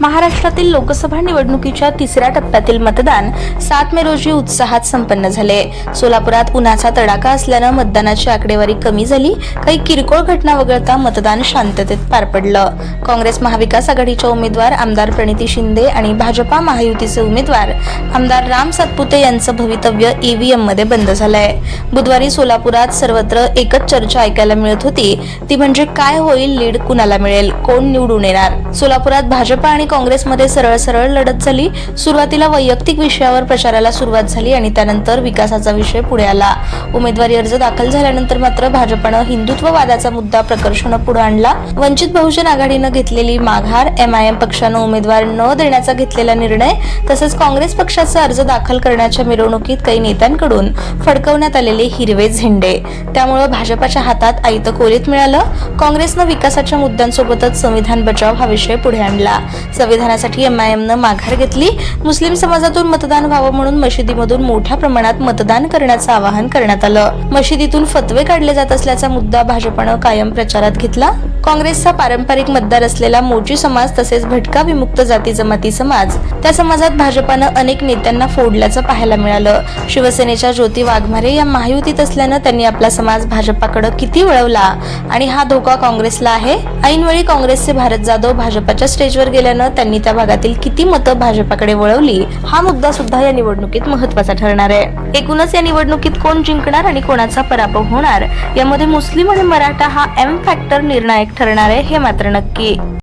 महाराष्ट्रातील लोकसभा निवडणुकीच्या तिसऱ्या टप्प्यातील मतदान सात मे रोजी उत्साहात संपन्न झाले. सोलापुरात उन्हाचा तडाखा असल्यानं मतदानाची आकडेवारी कमी झाली. काही किरकोळ घटना वगळता मतदान शांततेत पार पडलं. काँग्रेस महाविकास आघाडीच्या उमेदवार आमदार प्रणिती शिंदे आणि भाजपा महायुतीचे उमेदवार आमदार राम सातपुते यांचं भवितव्य ईव्हीएममध्ये बंद झालंय. बुधवारी सोलापुरात सर्वत्र एकच चर्चा ऐकायला मिळत होती. ती म्हणजे काय होईल लीड कुणाला मिळेल? कोण निवडून येणार? सोलापुरात भाजपा आणि काँग्रेसमध्ये सरळ सरळ लढत झाली. सुरुवातीला वैयक्तिक विषयावर प्रचाराला सुरुवात झाली आणि त्यानंतर विकासाचा विषय पुढे आला. उमेदवारी अर्ज दाखल झाल्यानंतर मात्र भाजपनं हिंदुत्ववादाचा मुद्दा प्रकर्षानं पुढे आणला. वंचित बहुजन आघाडीनं घेतलेली माघार एम आय एम पक्षानं उमेदवार न देण्याचा घेतलेला निर्णय तसंच काँग्रेस पक्षाचा अर्ज दाखल करण्याच्या मिरवणुकीत काही नेत्यांकडून फडकवण्यात आलेले हिरवे झेंडे. त्यामुळे भाजपाच्या हातात आयत कोरीत मिळालं. काँग्रेसनं विकासाच्या मुद्द्यांसोबतच संविधान बचाव हा विषय पुढे आणला. संविधानासाठी एम आय एमनं माघार घेतली. मुस्लिम समाजातून मतदान व्हावं म्हणून मशिदीमधून मोठ्या प्रमाणात मतदान करण्याचं आवाहन करण्यात आलं. मशिदीतून फतवे काढले जात असल्याचा मुद्दा भाजपनं कायम प्रचारात घेतला. काँग्रेसचा पारंपरिक मतदार असलेला मोची समाज तसेच भटका विमुक्त जाती जमाती समाज त्या समाजात भाजपानं अनेक नेत्यांना फोडल्याचं पाहायला मिळालं. शिवसेनेच्या ज्योती वाघमारे या महायुतीत असल्यानं त्यांनी आपला समाज भाजपाकडे किती वळवला? आणि हा धोका काँग्रेसला आहे? ऐनवेळी काँग्रेसचे भारत जाधव भाजपाच्या स्टेजवर गेल्यानं त्यांनी त्या भागातील किती मतं भाजपाकडे वळवली? हा मुद्दा सुद्धा या निवडणुकीत महत्त्वाचा ठरणार आहे. एकूणच या निवडणुकीत कोण जिंकणार आणि कोणाचा पराभव होणार? यामध्ये मुस्लिम आणि मराठा हा एम फॅक्टर निर्णायक ठरणार आहे हे मात्र नक्की.